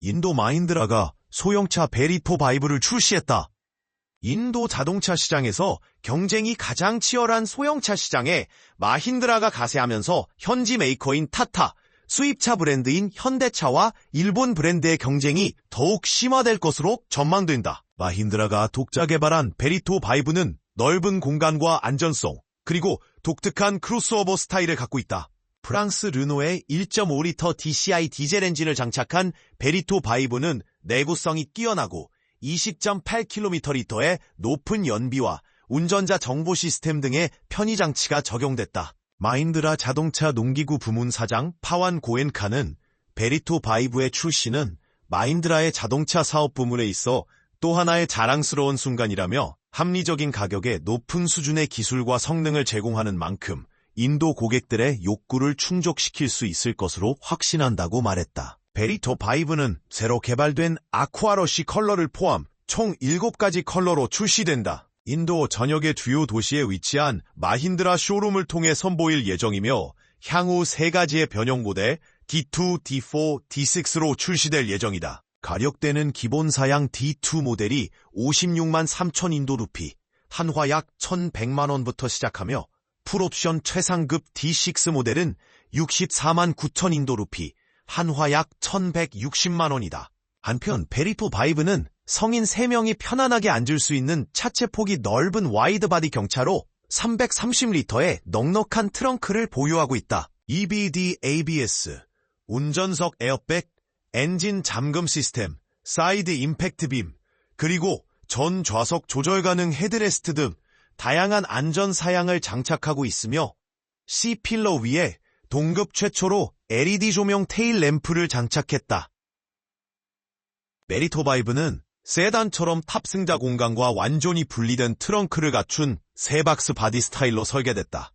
인도 마힌드라가 소형차 베리토 바이브를 출시했다. 인도 자동차 시장에서 경쟁이 가장 치열한 소형차 시장에 마힌드라가 가세하면서 현지 메이커인 타타, 수입차 브랜드인 현대차와 일본 브랜드의 경쟁이 더욱 심화될 것으로 전망된다. 마힌드라가 독자 개발한 베리토 바이브는 넓은 공간과 안전성, 그리고 독특한 크로스오버 스타일을 갖고 있다. 프랑스 르노의 1.5리터 DCI 디젤 엔진을 장착한 베리토 바이브는 내구성이 뛰어나고 20.8km/리터의 높은 연비와 운전자 정보 시스템 등의 편의 장치가 적용됐다. 마인드라 자동차 농기구 부문 사장 파완 고엔카는 베리토 바이브의 출시는 마인드라의 자동차 사업 부문에 있어 또 하나의 자랑스러운 순간이라며 합리적인 가격에 높은 수준의 기술과 성능을 제공하는 만큼 인도 고객들의 욕구를 충족시킬 수 있을 것으로 확신한다고 말했다. 베리토 바이브는 새로 개발된 아쿠아러시 컬러를 포함 총 7가지 컬러로 출시된다. 인도 전역의 주요 도시에 위치한 마힌드라 쇼룸을 통해 선보일 예정이며 향후 3가지의 변형 모델 D2, D4, D6로 출시될 예정이다. 가격대는 기본 사양 D2 모델이 56만 3천 인도 루피, 한화 약 1,100만 원부터 시작하며 풀옵션 최상급 D6 모델은 64만 9천 인도 루피, 한화 약 1,160만 원이다. 한편 베리토 바이브는 성인 3명이 편안하게 앉을 수 있는 차체 폭이 넓은 와이드 바디 경차로 330리터의 넉넉한 트렁크를 보유하고 있다. EBD ABS, 운전석 에어백, 엔진 잠금 시스템, 사이드 임팩트 빔, 그리고 전 좌석 조절 가능 헤드레스트 등 다양한 안전 사양을 장착하고 있으며 C필러 위에 동급 최초로 LED 조명 테일 램프를 장착했다. 메리토바이브는 세단처럼 탑승자 공간과 완전히 분리된 트렁크를 갖춘 세박스 바디 스타일로 설계됐다.